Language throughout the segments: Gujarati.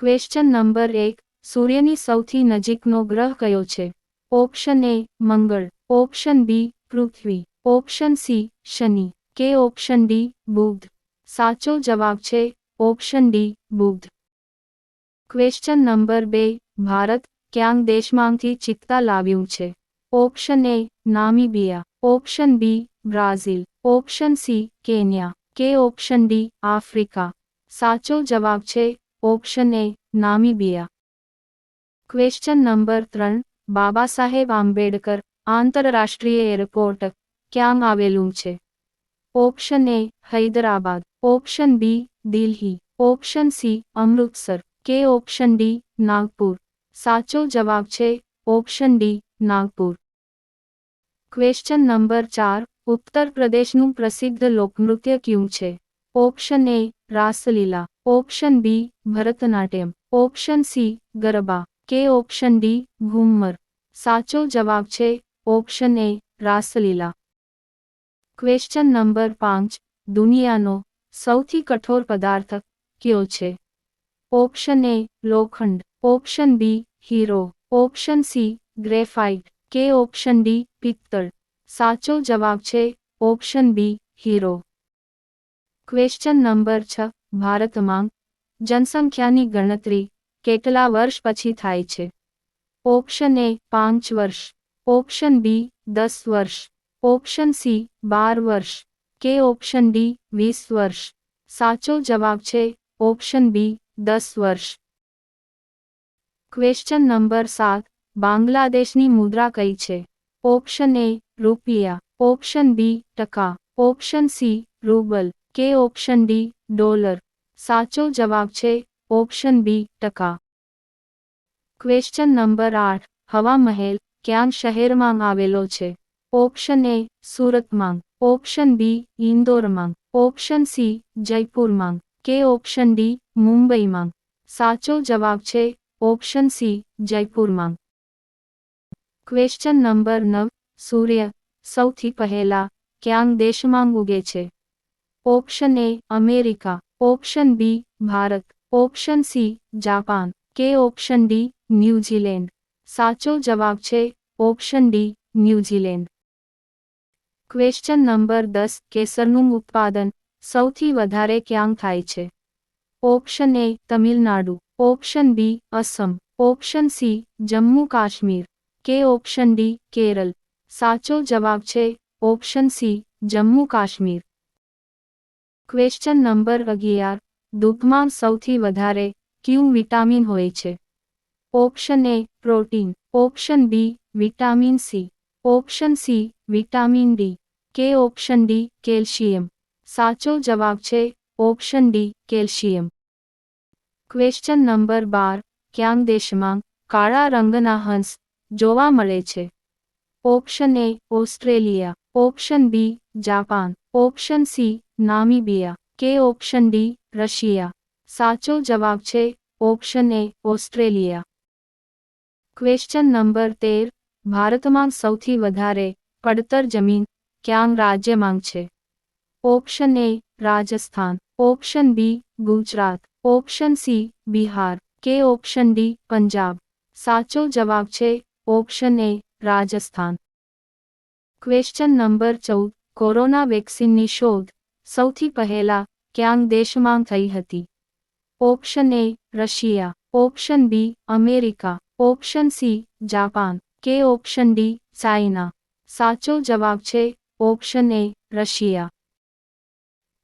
ક્વેશ્ચન નંબર એક, સૂર્યની સૌથી નજીકનો ગ્રહ કયો છે? ઓપ્શન એ મંગળ. ઓપ્શન બી પૃથ્વી. ઓપ્શન સી શનિ. કે ઓપ્શન ડી બુધ. સાચો જવાબ છે ઓપ્શન ડી બુધ. ક્વેશ્ચન નંબર બે, ભારત ક્યાંક દેશમાંથી ચિત્તા લાવ્યું છે? Option A Namibia. Option B Brazil. Option C Kenya. કે ઓપ્શન ડી આફ્રિકા. સાચો જવાબ છે option A Namibia. Question number ત્રણ, બાબા સાહેબ આંબેડકર, આંતરરાષ્ટ્રીય એરપોર્ટ, ક્યાં આવેલું છે? Option A Hyderabad. Option B Delhi. Option C Amritsar. કે ઓપ્શન ડી નાગપુર. સાચો જવાબ છે option D Nagpur. Question number ચાર, ઉત્તર પ્રદેશનું પ્રસિદ્ધ લોકનૃત્ય કયું છે? Option A Raslila, option B Bharatanatyam, option C Garba, કે ઓપ્શન ડી ઘુમ્મર. સાચો જવાબ છે option A Raslila. Question number પાંચ, દુનિયાનો સૌથી કઠોર પદાર્થ કયો છે? ઓપ્શન એ લોખંડ, ઓપ્શન બી હીરો, ઓપ્શન સી ગ્રેફાઇટ, કે ઓપ્શન ડી પિત્તળ. સાચો જવાબ છે ઓપ્શન બી હીરો. ક્વેશ્ચન નંબર છ ભારતમાં જનસંખ્યાની ગણતરી કેટલા વર્ષ પછી થાય છે? ઓપ્શન એ પાંચ વર્ષ. ઓપ્શન બી દસ વર્ષ. ઓપ્શન સી બાર વર્ષ. કે ઓપ્શન ડી વીસ વર્ષ. સાચો જવાબ છે ઓપ્શન બી દસ વર્ષ. ક્વેશ્ચન નંબર સાત, બાંગ્લાદેશની મુદ્રા કઈ છે? ઓપ્શન એ રૂપિયા. ઓપ્શન બી ટકા. Option C rouble. કે ઓપ્શન ડી, ડોલર. સાચો જવાબ છે ઓપ્શન બી, ટકા. ક્વેશ્ચન નંબર આઠ હવા મહેલ ક્યાં શહેરમાં આવેલો છે? ઓપ્શન એ, સુરતમાં. ઓપ્શન બી, ઇન્દોરમાં. ઓપ્શન સી, જયપુરમાં. કે ઓપ્શન ડી, મુંબઈમાં. સાચો જવાબ છે ઓપ્શન સી, જયપુરમાં. ક્વેશ્ચન નંબર નવ, સૂર્ય. સૌથી પહેલા ક્યાં દેશમાં ઉગે છે? Option A America, option B Bharat, option C Japan, કે ઓપ્શન ડી ન્યૂઝીલેન્ડ. સાચો જવાબ છે option D New Zealand. Question number દસ, કેસરનું ઉત્પાદન સૌથી વધારે ક્યાં થાય છે? Option A Tamil Nadu, option B Assam, option C Jammu Kashmir, કે ઓપ્શન ડી કેરળ. સાચો જવાબ છે option C Jammu Kashmir. Question number અગિયાર. દૂધમાં સૌથી વધારે ક્યુ વિટામિન હોય છે? Option A protein option B vitamin C option C vitamin D કે ઓપ્શન ડી કેલ્શિયમ સાચો જવાબ છે option D calcium question number બાર. ક્યાં દેશમાં કાળા રંગના હંસ જોવા મળે છે? Option A Australia. Option B Japan. Option C Namibia, કે ઓપ્શન ડી, રશિયા. સાચો જવાબ છે, option A, Australia. Question number તેર, ભારતમાં સૌથી વધારે પડતર જમીન ક્યાં રાજ્યમાં છે? Option A, Rajasthan. Option B, Gujarat. Option C, Bihar. કે ઓપ્શન ડી, પંજાબ. સાચો જવાબ છે, option A, Rajasthan. Question number ચૌદ, કોરોના વેક્સિનની શોધ. સૌથી પહેલા ક્યાંગ દેશમાં થઈ હતી. Option A Russia, option B America, option C Japan, કે ઓપ્શન ડી ચાઇના. સાચો જવાબ છે option A Russia.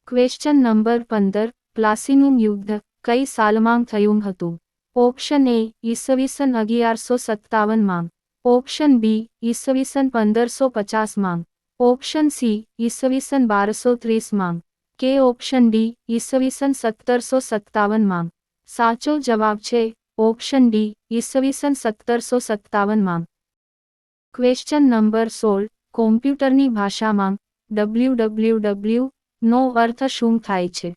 Question number પંદર, પ્લાસીનું યુદ્ધ કઈ સાલમાં થયું હતું? ઓપ્શન એ ઈસવીસન અગિયારસો સત્તાવનમાં. ઓપ્શન બી ઈસવીસન પંદરસો પચાસમાં. ઓપ્શન સી, ઈસવીસન બારસો ત્રીસમાં કે ઓપ્શન ડી, ઈસવીસન સત્તરસો સત્તાવનમાં સાચો જવાબ છે, ઓપ્શન ડી, ઈસવીસન સત્તરસો સત્તાવનમાં ક્વેશ્ચન નંબર સોળ, કોમ્પ્યુટરની ભાષામાં, ડબલ્યુ ડબલ્યુ ડબલ્યુ, નો અર્થ શું થાય છે?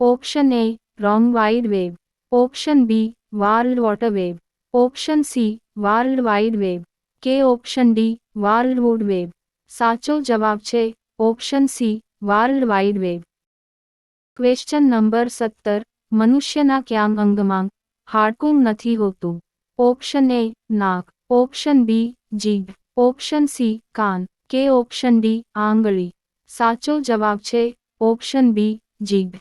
Option A, wrong wide web option B, world water web option C, world wide web કે option D, world wood web સાચો જવાબ છે, option C world wide web question number સત્તર, મનુષ્યના ક્યાં અંગમાં? હાડકું નથી હોતું. ઓપ્શન એ નાક. ઓપ્શન બી જીભ. ઓપ્શન સી કાન. કે ઓપ્શન ડી આંગળી. સાચો જવાબ છે ઓપ્શન બી જીભ.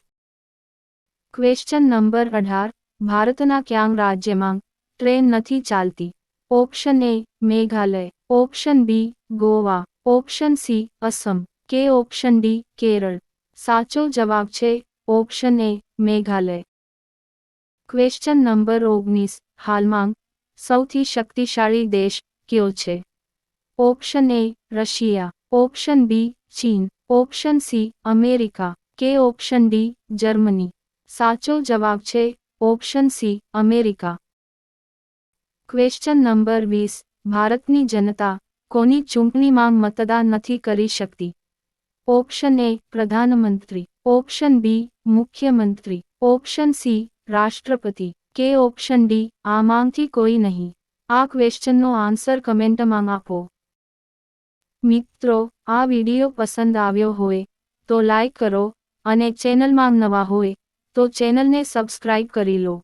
ક્વેશ્ચન નંબર અઢાર, ભારતના ક્યાંગ રાજ્યમાં? ટ્રેન નથી ચાલતી. Option A Meghalaya. Option B Goa. Option C, Assam, કે ઓપ્શન ડી, કેરળ. સાચો જવાબ છે, option A, Meghalaya. Question number ઓગણીસ, હાલમાં, સૌથી શક્તિશાળી દેશ કયો છે? Option A, Russia. Option B, ચીન. Option C, America. કે ઓપ્શન ડી, જર્મની. સાચો જવાબ છે, option C, America. Question number વીસ, ભારતની જનતા કોની ચૂંટણીમાં મતદાન નથી કરી શકતી? ઓપ્શન એ પ્રધાનમંત્રી, ઓપ્શન બી મુખ્યમંત્રી, ઓપ્શન સી રાષ્ટ્રપતિ, કે ઓપ્શન ડી આમાંથી કોઈ નહીં. આ ક્વેશ્ચનનો આન્સર કમેન્ટમાં આપો. મિત્રો, આ વીડિયો પસંદ આવ્યો હોય તો લાઈક કરો અને ચેનલમાં નવા હોય તો ચેનલને સબસ્ક્રાઇબ કરી લો.